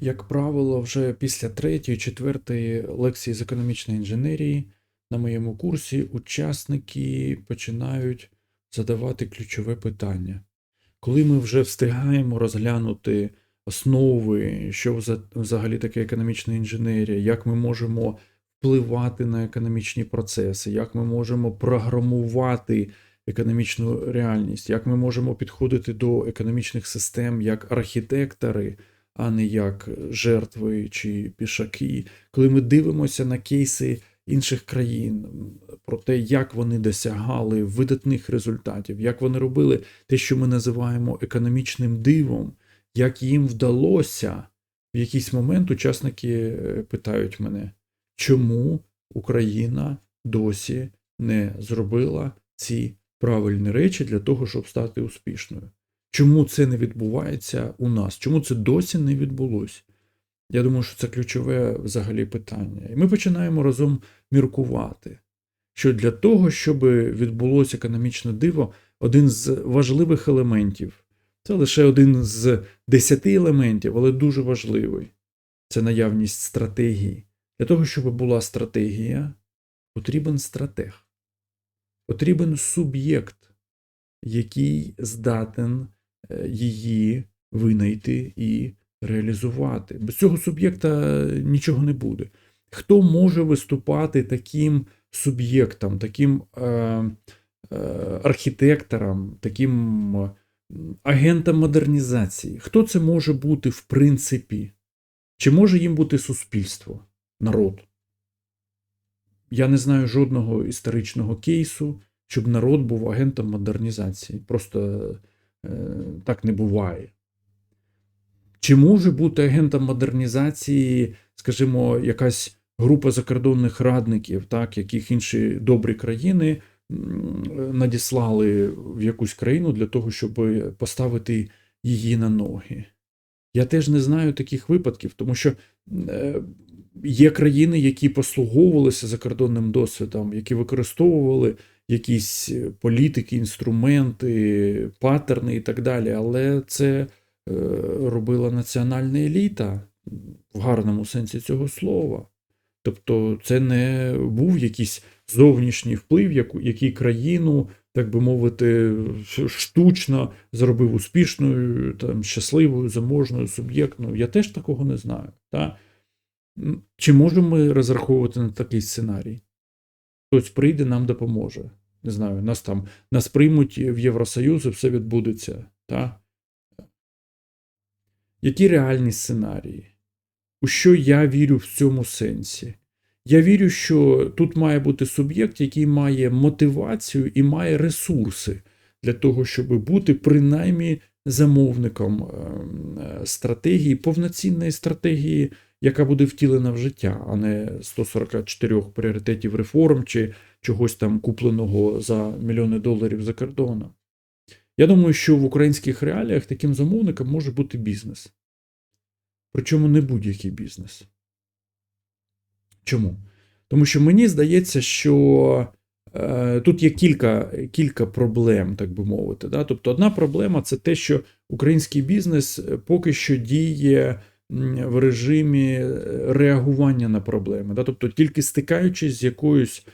Як правило, вже після третьої, четвертої лекції з економічної інженерії на моєму курсі учасники починають задавати ключове питання. Коли ми вже встигаємо розглянути основи, що вза- взагалі таке економічна інженерія, як ми можемо впливати на економічні процеси, як ми можемо програмувати економічну реальність, як ми можемо підходити до економічних систем як архітектори, а не як жертви чи пішаки. Коли ми дивимося на кейси інших країн, про те, як вони досягали видатних результатів, як вони робили те, що ми називаємо економічним дивом, як їм вдалося, в якийсь момент учасники е, питають мене, чому Україна досі не зробила ці правильні речі для того, щоб стати успішною. Чому це не відбувається у нас? Чому це досі не відбулося? Я думаю, що це ключове взагалі питання. І ми починаємо разом міркувати, що для того, щоб відбулося економічне диво, один з важливих елементів, це лише один з десяти елементів, але дуже важливий це наявність стратегії. Для того, щоб була стратегія, потрібен стратег, потрібен суб'єкт, який здатен її винайти і реалізувати. Без цього суб'єкта нічого не буде. Хто може виступати таким суб'єктом, таким е, е, архітектором, таким е, агентом модернізації? Хто це може бути в принципі? Чи може їм бути суспільство, народ? Я не знаю жодного історичного кейсу, щоб народ був агентом модернізації. Просто е, так не буває. Чи може бути агентом модернізації, скажімо, якась група закордонних радників, так, яких інші добрі країни надіслали в якусь країну для того, щоб поставити її на ноги? Я теж не знаю таких випадків, тому що е, є країни, які послуговувалися закордонним досвідом, які використовували якісь політики, інструменти, паттерни і так далі, але це е, робила національна еліта в гарному сенсі цього слова. Тобто це не був якийсь зовнішній вплив, який країну, так би мовити, штучно зробив успішною, там, щасливою, заможною, суб'єктною. Я теж такого не знаю. Та? Чи можемо ми розраховувати на такий сценарій? Хтось прийде, нам допоможе. Не знаю, нас там нас приймуть в Євросоюз і все відбудеться. Та? Які реальні сценарії? У що я вірю в цьому сенсі? Я вірю, що тут має бути суб'єкт, який має мотивацію і має ресурси для того, щоб бути принаймні замовником ем, е, стратегії, повноцінної стратегії, яка буде втілена в життя, а не 144 пріоритетів реформ чи чогось там купленого за мільйони доларів за кордоном. Я думаю, що в українських реаліях таким замовником може бути бізнес. Причому не будь-який бізнес. Чому? Тому що мені здається, що е, тут є кілька, кілька проблем, так би мовити. Да? Тобто, одна проблема це те, що український бізнес е, поки що діє в режимі е, реагування на проблеми. Да? Тобто, тільки стикаючись з якоюсь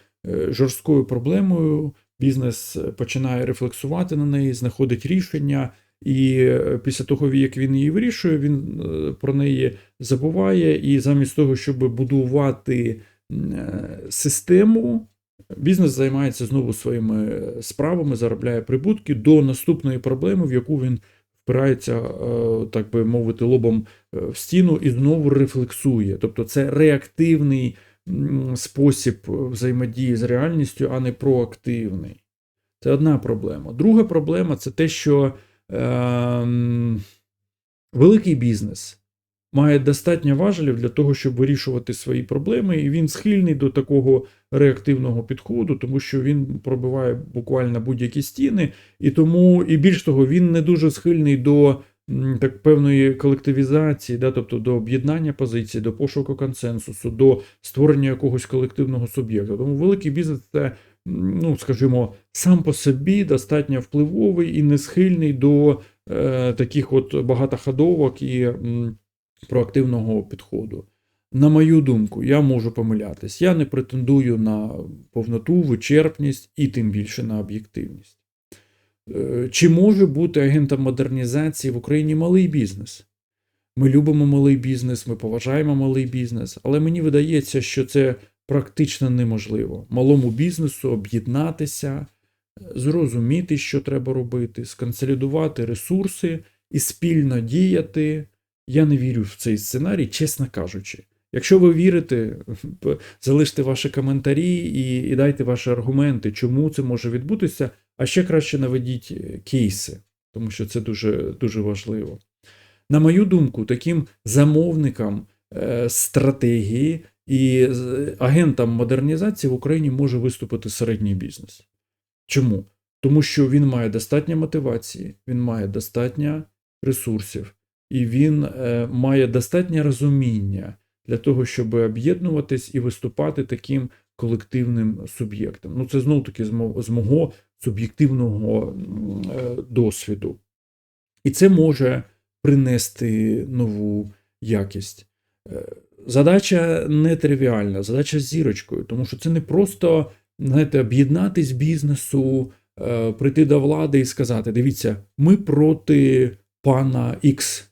жорсткою проблемою, бізнес починає рефлексувати на неї, знаходить рішення. І е, після того, як він її вирішує, він е, про неї забуває, і замість того, щоб будувати е, систему, бізнес займається знову своїми е, справами, заробляє прибутки до наступної проблеми, в яку він впирається, е, так би мовити, лобом е, в стіну і знову рефлексує. Тобто це реактивний спосіб взаємодії з реальністю, а не проактивний. Це одна проблема. Друга проблема це те, що ем, великий бізнес має достатньо важелів для того, щоб вирішувати свої проблеми, і він схильний до такого реактивного підходу, тому що він пробиває буквально будь-які стіни, і тому, і більш того, він не дуже схильний до так певної колективізації, да, тобто до об'єднання позицій, до пошуку консенсусу, до створення якогось колективного суб'єкту. Тому великий бізнес це, ну скажімо, сам по собі достатньо впливовий і не схильний до е, таких от багатоходовок і м, проактивного підходу. На мою думку, я можу помилятись. Я не претендую на повноту, вичерпність і тим більше на об'єктивність. Е, Чи може бути агентом модернізації в Україні малий бізнес? Ми любимо малий бізнес, ми поважаємо малий бізнес, але мені видається, що це практично неможливо. Малому бізнесу об'єднатися, зрозуміти, що треба робити, сконсолідувати ресурси і спільно діяти. Я не вірю в цей сценарій, чесно кажучи. Якщо ви вірите, залиште ваші коментарі і, і дайте ваші аргументи, чому це може відбутися, а ще краще наведіть е, кейси, тому що це дуже, дуже важливо. На мою думку, таким замовником е, стратегії і агентом модернізації в Україні може виступити середній бізнес. Чому? Тому що він має достатньо мотивації, він має достатньо ресурсів, і він е, має достатнє розуміння для того, щоб об'єднуватись і виступати таким колективним суб'єктом. Ну, це знов таки з мого суб'єктивного е, досвіду. І це може принести нову якість. Е, Задача не тривіальна, задача з зірочкою, тому що це не просто знаєте, об'єднатись бізнесу, е, прийти до влади і сказати: дивіться, ми проти пана X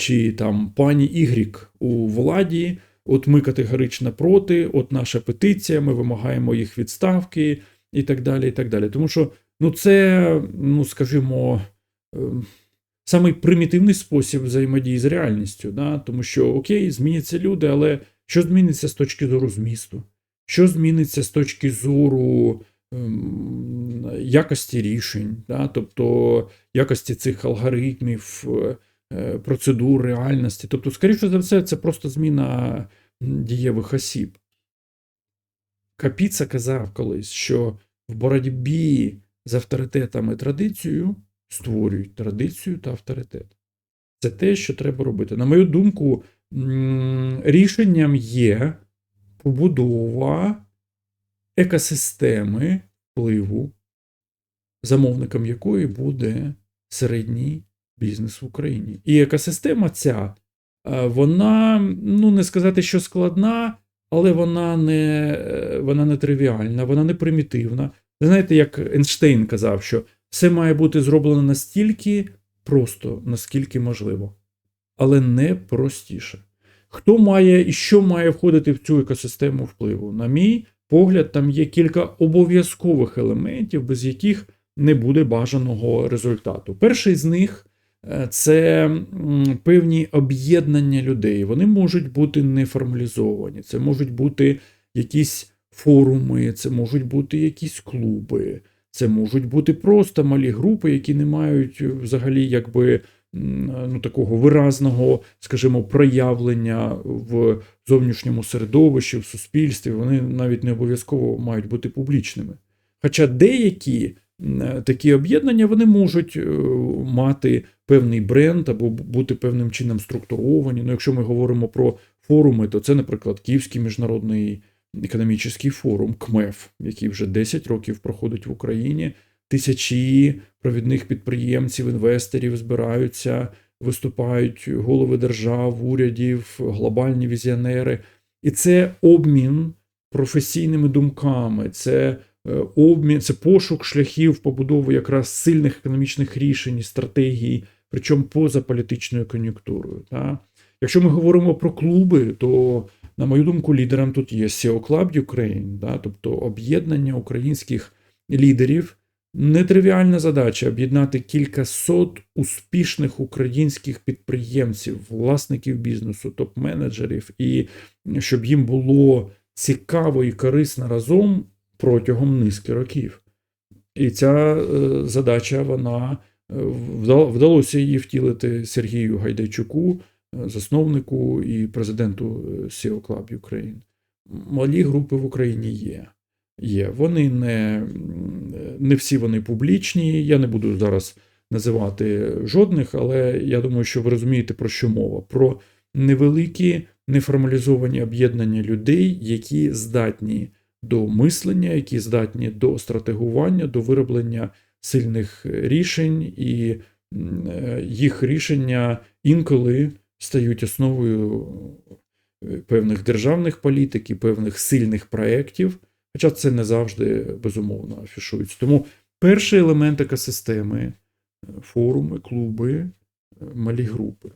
чи там пані Y у владі. От ми категорично проти, от наша петиція, ми вимагаємо їх відставки і так далі. і так далі. Тому що ну, це, ну скажімо, ем, самий примітивний спосіб взаємодії з реальністю. Да? Тому що окей, зміняться люди, але що зміниться з точки зору змісту? Що зміниться з точки зору ем, якості рішень, да? тобто якості цих алгоритмів, процедур, реальності. Тобто, скоріше за все, це просто зміна дієвих осіб. Капіца казав колись, що в боротьбі з авторитетом і традицією створюють традицію та авторитет. Це те, що треба робити. На мою думку, рішенням є побудова екосистеми впливу, замовником якої буде середній бізнес в Україні. І екосистема ця, е, вона, ну не сказати, що складна, але вона не, е, вона не тривіальна, вона не примітивна. Знаєте, як Ейнштейн казав, що все має бути зроблено настільки просто, наскільки можливо, але не простіше. Хто має і що має входити в цю екосистему впливу? На мій погляд, там є кілька обов'язкових елементів, без яких не буде бажаного результату. Перший з них це певні об'єднання людей. Вони можуть бути неформалізовані, це можуть бути якісь форуми, це можуть бути якісь клуби, це можуть бути просто малі групи, які не мають взагалі якби ну, такого виразного, скажімо, проявлення в зовнішньому середовищі, в суспільстві. Вони навіть не обов'язково мають бути публічними. Хоча деякі такі об'єднання вони можуть е, мати певний бренд або бути певним чином структуровані. Ну, якщо ми говоримо про форуми, то це, наприклад, Київський міжнародний економічний форум КМЕФ, який вже 10 років проходить в Україні. Тисячі провідних підприємців, інвесторів збираються, виступають голови держав, урядів, глобальні візіонери. І це обмін професійними думками, це е, обмін, це пошук шляхів побудови якраз сильних економічних рішень стратегій, причому поза політичною кон'юнктурою. Якщо ми говоримо про клуби, то, на мою думку, лідером тут є SEO Club Ukraine, да? тобто об'єднання українських лідерів. Нетривіальна задача об'єднати кількасот успішних українських підприємців, власників бізнесу, топ-менеджерів, і щоб їм було цікаво і корисно разом протягом низки років. І ця е, задача вона вдалося її втілити Сергію Гайдайчуку, е, засновнику і президенту SEO Club Ukraine. Малі групи в Україні є. Є. Вони не, не всі вони публічні. Я не буду зараз називати жодних, але я думаю, що ви розумієте, про що мова. Про невеликі неформалізовані об'єднання людей, які здатні до мислення, які здатні до стратегування, до вироблення сильних рішень, і е, їх рішення інколи стають основою е, певних державних політик і певних сильних проєктів, хоча це не завжди безумовно афішується. Тому перший елемент екосистеми е, форуми, клуби, малі групи.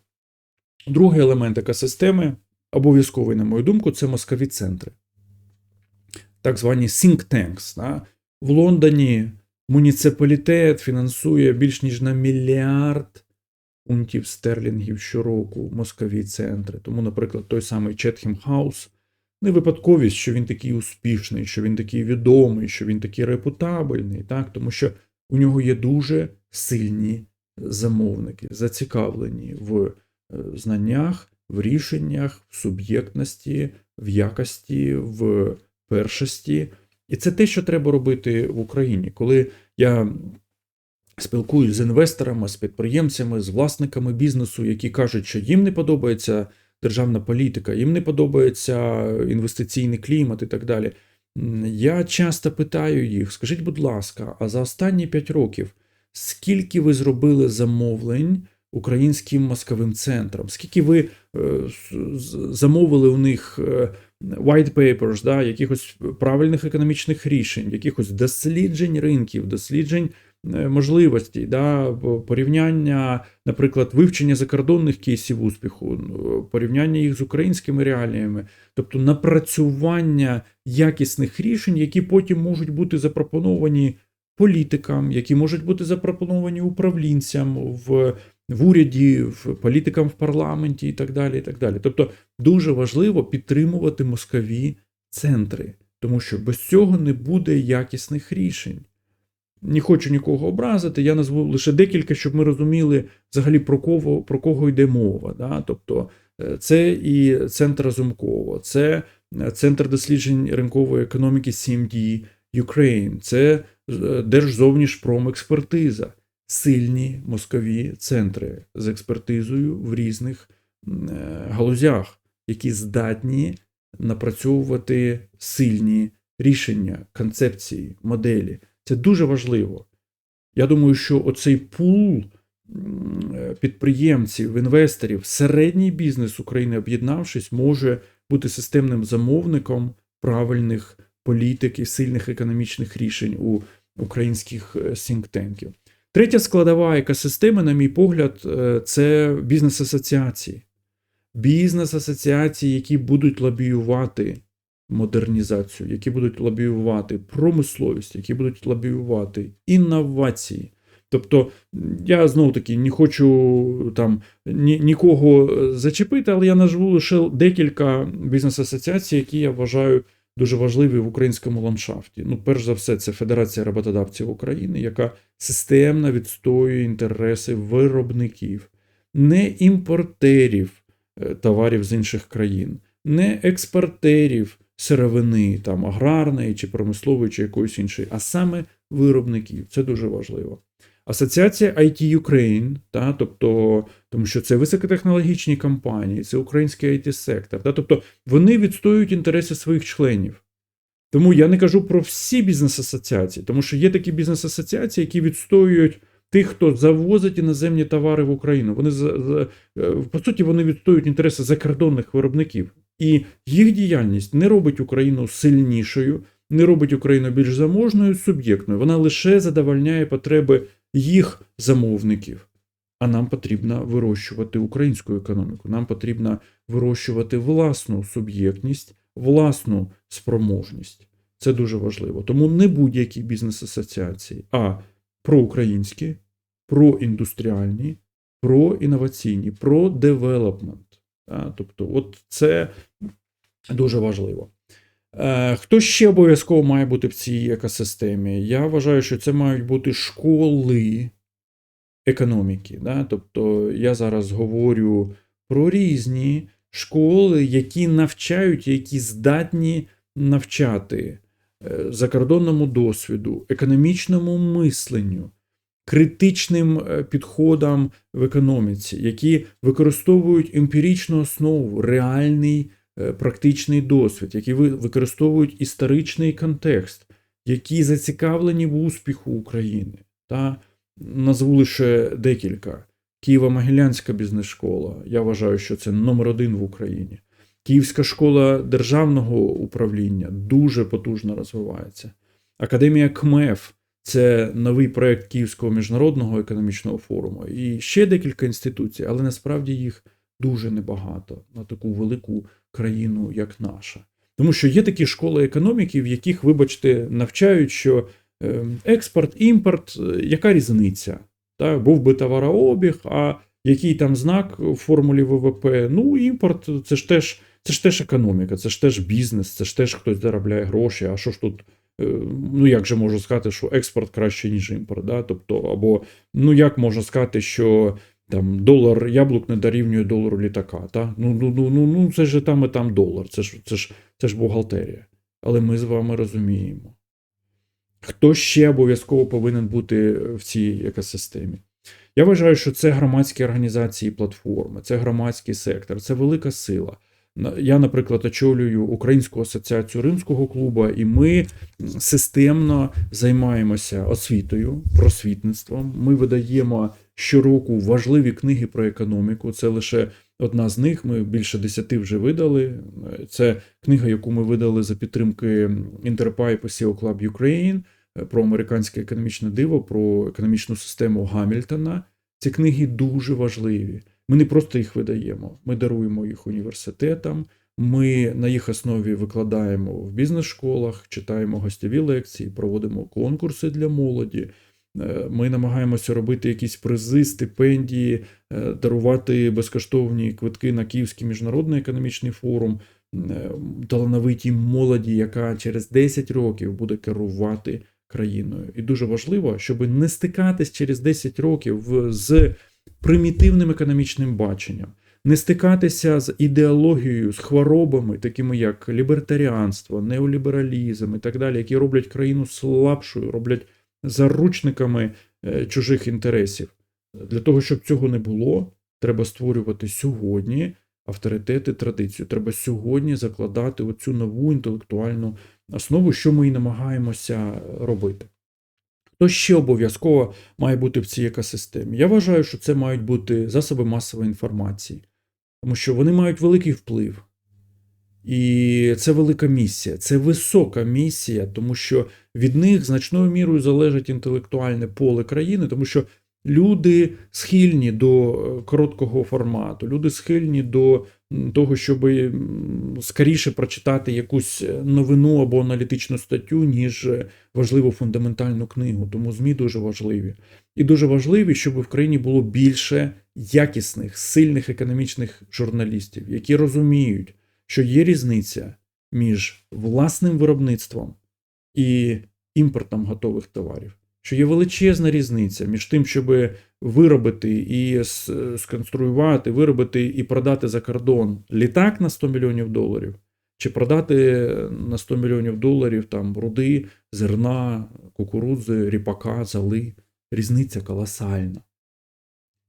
Другий елемент екосистеми, обов'язковий, на мою думку, це мозкові центри. Так звані think tanks. Да? В Лондоні муніципалітет фінансує більш ніж на мільярд фунтів стерлінгів щороку мозкові центри. Тому, наприклад, той самий Четхем Хаус не випадковість, що він такий успішний, що він такий відомий, що він такий репутабельний, так? тому що у нього є дуже сильні замовники, зацікавлені в е, знаннях, в рішеннях, в суб'єктності, в якості, в першості. І це те, що треба робити в Україні. Коли я спілкуюсь з інвесторами, з підприємцями, з власниками бізнесу, які кажуть, що їм не подобається державна політика, їм не подобається інвестиційний клімат і так далі. Я часто питаю їх: скажіть, будь ласка, а за останні 5 років скільки ви зробили замовлень українським мозковим центрам? Скільки ви е, замовили у них е, white papers, да, якихось правильних економічних рішень, якихось досліджень ринків, досліджень е, можливостей, да, порівняння, наприклад, вивчення закордонних кейсів успіху, порівняння їх з українськими реаліями, тобто напрацювання якісних рішень, які потім можуть бути запропоновані політикам, які можуть бути запропоновані управлінцям в, в уряді, в політикам в парламенті і так далі. І так далі. Тобто дуже важливо підтримувати мозкові центри, тому що без цього не буде якісних рішень. Не хочу нікого образити, я назву лише декілька, щоб ми розуміли взагалі про кого, про кого йде мова. Да? Тобто е, це і центр Разумкова, це е, центр досліджень ринкової економіки CMD Ukraine, це е, Держзовнішпромекспертиза, сильні мозкові центри з експертизою в різних е, галузях, які здатні напрацьовувати сильні рішення, концепції, моделі. Це дуже важливо. Я думаю, що оцей пул е, підприємців, інвесторів, середній бізнес України, об'єднавшись, може бути системним замовником правильних політик і сильних економічних рішень у українських сінктенків. Третя складова екосистеми, на мій погляд, е, це бізнес-асоціації. Бізнес-асоціації, які будуть лобіювати модернізацію, які будуть лобіювати промисловість, які будуть лобіювати інновації. Тобто, я знову таки не хочу там ні, нікого е, зачепити, але я назву лише декілька бізнес-асоціацій, які я вважаю дуже важливі в українському ландшафті. Ну, перш за все, це Федерація роботодавців України, яка системно відстоює інтереси виробників, не імпортерів е, товарів з інших країн, не експортерів сировини, там аграрної чи промислової, чи якоїсь іншої, а саме виробників. Це дуже важливо. Асоціація IT Ukraine, та, тобто, тому що це високотехнологічні компанії, це український it сектор та, тобто вони відстоюють інтереси своїх членів. Тому я не кажу про всі бізнес-асоціації, тому що є такі бізнес-асоціації, які відстоюють тих, хто завозить іноземні товари в Україну. Вони е, по суті вони відстоюють інтереси закордонних виробників. І їх діяльність не робить Україну сильнішою, не робить Україну більш заможною, суб'єктною. Вона лише задовольняє потреби їх замовників. А нам потрібно вирощувати українську економіку. Нам потрібно вирощувати власну суб'єктність, власну спроможність. Це дуже важливо. Тому не будь-які бізнес-асоціації, а проукраїнські, проіндустріальні, проінноваційні, про девелопмент. Тобто, от це дуже важливо. Е, Хто ще обов'язково має бути в цій екосистемі? Я вважаю, що це мають бути школи економіки. Да? Тобто я зараз говорю про різні школи, які навчають, які здатні навчати е, закордонному досвіду, економічному мисленню, критичним е, підходам в економіці, які використовують емпіричну основу, реальний практичний досвід, які ви- використовують історичний контекст, які зацікавлені в успіху України. Та назву лише декілька: Києво-Могилянська бізнес-школа. Я вважаю, що це номер один в Україні. Київська школа державного управління дуже потужно розвивається. Академія КМЕФ це новий проект Київського міжнародного економічного форуму. І ще декілька інституцій, але насправді їх дуже небагато на таку велику країну, як наша. Тому що є такі школи економіки, в яких, вибачте, навчають, що е, експорт, імпорт, е, яка різниця? Так, був би товарообіг, а який там знак в формулі ВВП? Ну, імпорт це ж теж це ж теж економіка, це ж теж бізнес, це ж теж хтось заробляє гроші. А що ж тут? е, Ну, як же можу сказати, що експорт краще, ніж імпорт? Да? Тобто, або ну як можна сказати, що там долар яблук не дорівнює долару літака. Та? Ну, ну, ну, ну, ну це ж там і там долар, це ж, це, ж, це ж бухгалтерія. Але ми з вами розуміємо. Хто ще обов'язково повинен бути в цій екосистемі? Я вважаю, що це громадські організації і платформи, це громадський сектор, це велика сила. Я, наприклад, очолюю Українську асоціацію римського клубу, і ми системно займаємося освітою, просвітництвом. Ми видаємо щороку важливі книги про економіку. Це лише одна з них. Ми більше десяти вже видали. Це книга, яку ми видали за підтримки Interpipe SEO Club Ukraine про американське економічне диво, про економічну систему Гамільтона. Ці книги дуже важливі. Ми не просто їх видаємо, ми даруємо їх університетам. Ми на їх основі викладаємо в бізнес-школах, читаємо гостєві лекції, проводимо конкурси для молоді. Е, Ми намагаємося робити якісь призи, стипендії, е, дарувати безкоштовні квитки на Київський міжнародний економічний форум е, талановитій молоді, яка через 10 років буде керувати країною. І дуже важливо, щоб не стикатись через 10 років з примітивним економічним баченням, не стикатися з ідеологією, з хворобами, такими як лібертаріанство, неолібералізм і так далі, які роблять країну слабшою, роблять заручниками е, чужих інтересів. Для того, щоб цього не було, треба створювати сьогодні авторитети, традицію. Треба сьогодні закладати оцю нову інтелектуальну основу, що ми і намагаємося робити. Хто ще обов'язково має бути в цій екосистемі? Я вважаю, що це мають бути засоби масової інформації, тому що вони мають великий вплив. І це велика місія, це висока місія, тому що від них значною мірою залежить інтелектуальне поле країни, тому що люди схильні до е, короткого формату, люди схильні до того, щоб скоріше прочитати якусь новину або аналітичну статтю, ніж е, важливу фундаментальну книгу. Тому ЗМІ дуже важливі. І дуже важливі, щоб в країні було більше якісних, сильних економічних журналістів, які розуміють, що є різниця між власним виробництвом і імпортом готових товарів. Що є величезна різниця між тим, щоб виробити і сконструювати, виробити і продати за кордон літак на 100 мільйонів доларів, чи продати на 100 мільйонів доларів там руди, зерна, кукурудзи, ріпака, зали. Різниця колосальна.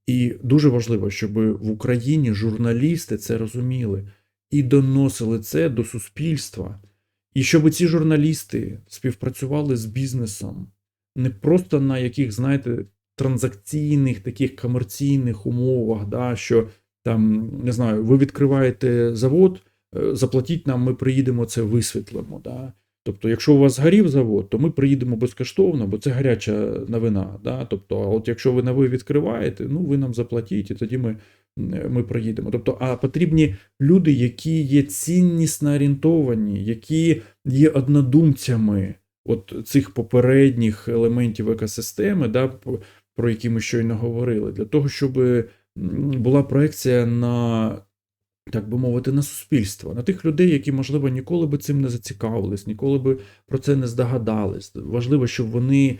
І дуже важливо, щоб в Україні журналісти це розуміли і доносили це до суспільства. І щоб ці журналісти співпрацювали з бізнесом не просто на яких, знаєте, транзакційних, таких комерційних умовах, да, що там, не знаю, ви відкриваєте завод, е, заплатіть нам, ми приїдемо це висвітлимо. Да. Тобто, якщо у вас згорів завод, то ми приїдемо безкоштовно, бо це гаряча новина. Да? Тобто, а от якщо ви новий відкриваєте, ну ви нам заплатіть, і тоді ми, ми приїдемо. Тобто, а потрібні люди, які є ціннісно орієнтовані, які є однодумцями от цих попередніх елементів екосистеми, да, про які ми щойно говорили, для того, щоб була проекція на так би мовити, на суспільство, на тих людей, які, можливо, ніколи би цим не зацікавились, ніколи би про це не здогадались. Важливо, щоб вони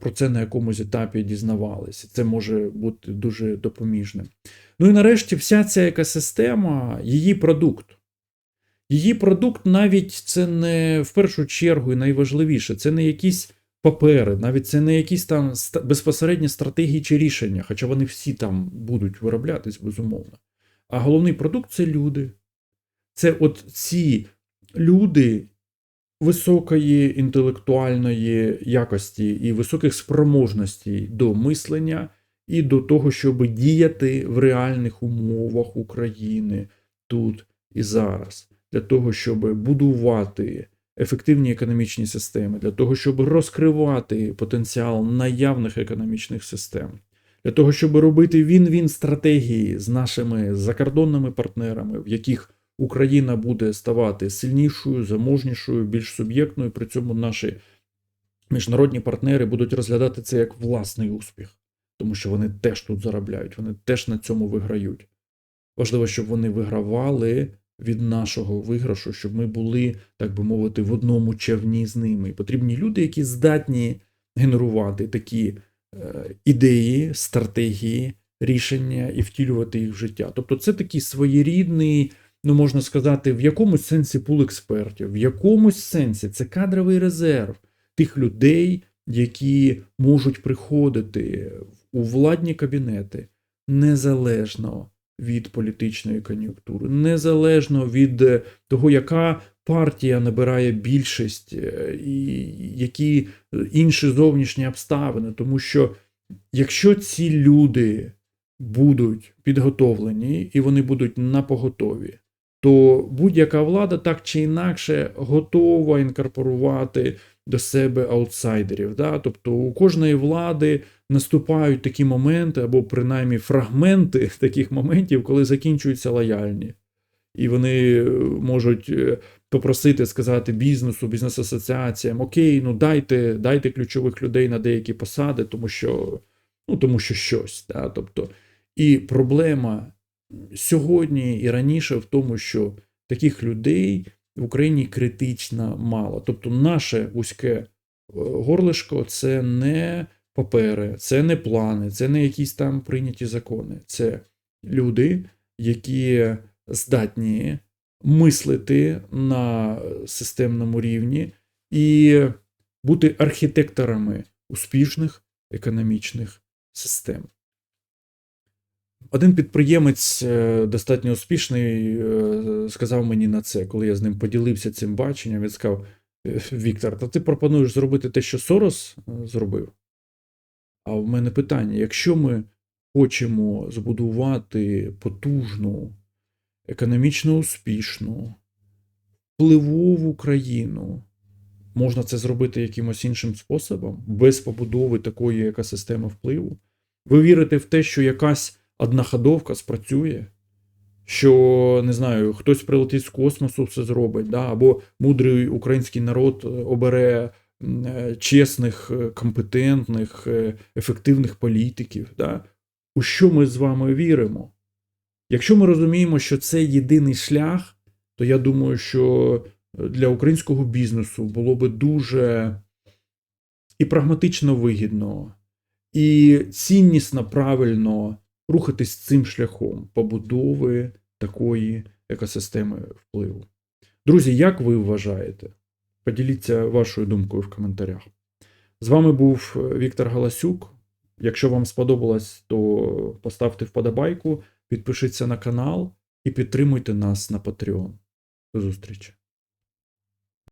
про це на якомусь етапі дізнавалися. Це може бути дуже допоміжним. Ну і нарешті, вся ця екосистема, її продукт. Її продукт навіть це не в першу чергу і найважливіше, це не якісь папери, навіть це не якісь там безпосередні стратегії чи рішення, хоча вони всі там будуть вироблятись, безумовно. А головний продукт це люди. Це от ці люди високої інтелектуальної якості і високих спроможностей до мислення і до того, щоб діяти в реальних умовах України тут і зараз, для того, щоб будувати ефективні економічні системи, для того, щоб розкривати потенціал наявних економічних систем, для того, щоб робити він-він стратегії з нашими закордонними партнерами, в яких Україна буде ставати сильнішою, заможнішою, більш суб'єктною. При цьому наші міжнародні партнери будуть розглядати це як власний успіх, тому що вони теж тут заробляють, вони теж на цьому виграють. Важливо, щоб вони вигравали від нашого виграшу, щоб ми були, так би мовити, в одному човні з ними. Потрібні люди, які здатні генерувати такі ідеї, стратегії, рішення і втілювати їх в життя. Тобто, це такий своєрідний, ну можна сказати, в якомусь сенсі пул експертів, в якомусь сенсі це кадровий резерв тих людей, які можуть приходити у владні кабінети незалежно від політичної кон'юнктури, незалежно від е, того, яка партія набирає більшість, е, і які інші зовнішні обставини. Тому що якщо ці люди будуть підготовлені і вони будуть на поготові, то будь-яка влада так чи інакше готова інкорпорувати до себе аутсайдерів. Да? Тобто у кожної влади наступають такі моменти, або принаймні фрагменти таких моментів, коли закінчуються лояльні. І вони е, можуть е, попросити сказати бізнесу, бізнес-асоціаціям: Окей, ну дайте дайте ключових людей на деякі посади, тому що ну, тому що щось. Да? Тобто, І проблема сьогодні і раніше в тому, що таких людей в Україні критично мало. Тобто, наше вузьке е, горлишко це не папери, це не плани, це не якісь там прийняті закони. Це люди, які здатні мислити на системному рівні і бути архітекторами успішних економічних систем. Один підприємець е, достатньо успішний е, сказав мені на це, коли я з ним поділився цим баченням. Він сказав: «Е, Віктор, та ти пропонуєш зробити те, що Сорос зробив? А в мене питання: якщо ми хочемо збудувати потужну, економічно успішну, впливову країну, можна це зробити якимось іншим способом, без побудови такої екосистеми впливу? Ви вірите в те, що якась однаходовка спрацює, що не знаю, хтось прилетить з космосу, все зробить, да? або мудрий український народ е, обере е, чесних, е, компетентних, ефективних політиків. Да? У що ми з вами віримо? Якщо ми розуміємо, що це єдиний шлях, то я думаю, що для українського бізнесу було би дуже і прагматично вигідно, і ціннісно правильно рухатись цим шляхом побудови такої екосистеми впливу. Друзі, як ви вважаєте? Поділіться вашою думкою в коментарях. З вами був Віктор Галасюк. Якщо вам сподобалось, то поставте вподобайку, підпишіться на канал і підтримуйте нас на Patreon. До зустрічі!